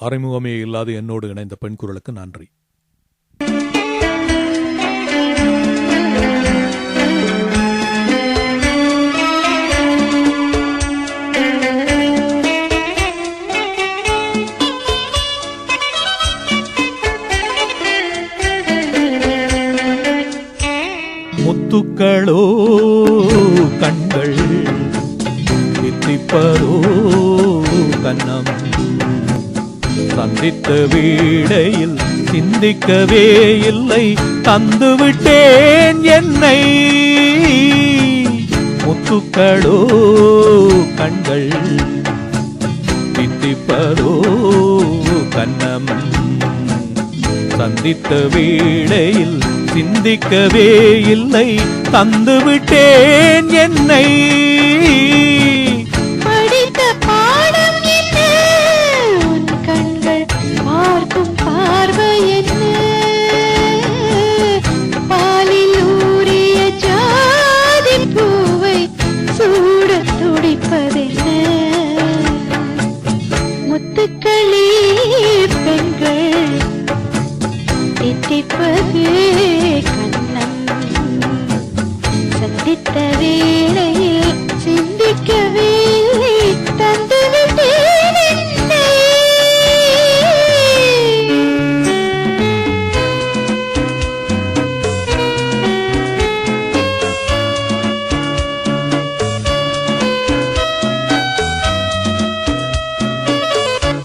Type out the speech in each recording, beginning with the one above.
அறிமுகமே இல்லாத என்னோடு இணைந்த பெண் குரலுக்கு நன்றி. முத்துக்களோ கண்கள் தித்திப்பதோ கண்ணம் சந்தித்த வீடையில் சிந்திக்கவே இல்லை. தந்துவிட்டேன் என்னை. முத்துக்களோ கண்கள் சிந்திப்பதோ கண்ணம் சந்தித்த வேளையில் சிந்திக்கவே இல்லை. தந்துவிட்டேன் என்னை. முத்துக்களே பெண்கள் தித்திப்பது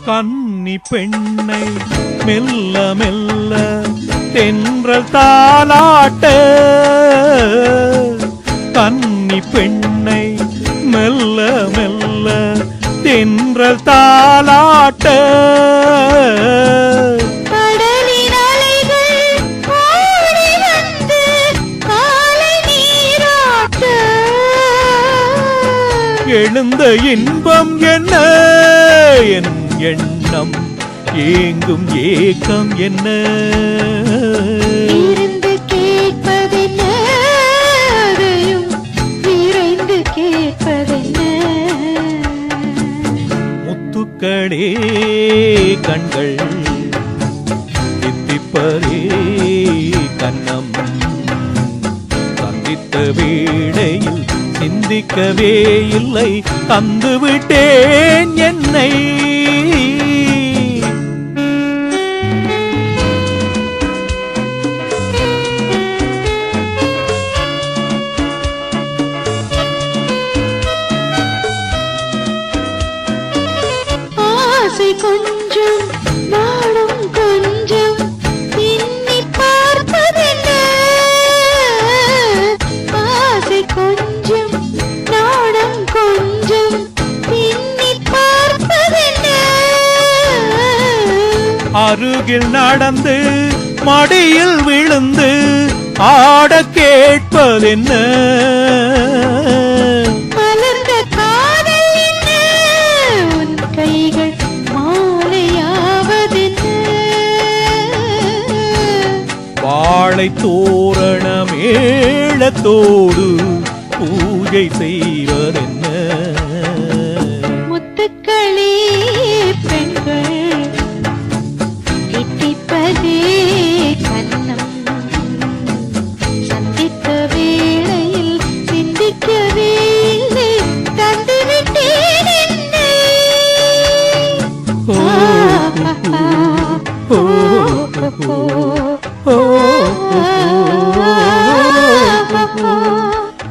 கன்னி பெண்ணை மெல்ல மெல்ல தென்றல் தாலாட்ட கன்னி பெண்ணை மெல்ல மெல்ல தென்றல் தாலாட்ட. எழுந்த இன்பம் என்ன? என் எண்ணம் ஏங்கும் ஏக்கம் என்ன? முத்துக்களே கண்கள் தித்திப்பரே கண்ணம். சந்தித்த வேளையில் சிந்திக்கவே இல்லை தந்து விட்டேன் என்னை. ஆசை கொஞ்சம் நாணம் கொஞ்சம் பின்னி பார்ப்பதென்ன? ஆசை கொஞ்சம் நாணம் கொஞ்சம் பின்னி பார்ப்பதென்ன? அருகில் நடந்து மடியில் விழுந்து ஆட கேட்பதென்ன? வாழை தோரண மேளத்தோடு பூஜை செய்வதென்ன முத்துக்களே பெண்கள் தித்திப்பதே கண்ணம் சந்தித்த வேளையில் சிந்திக்கவே விட்டேன் என்னை. ஓ,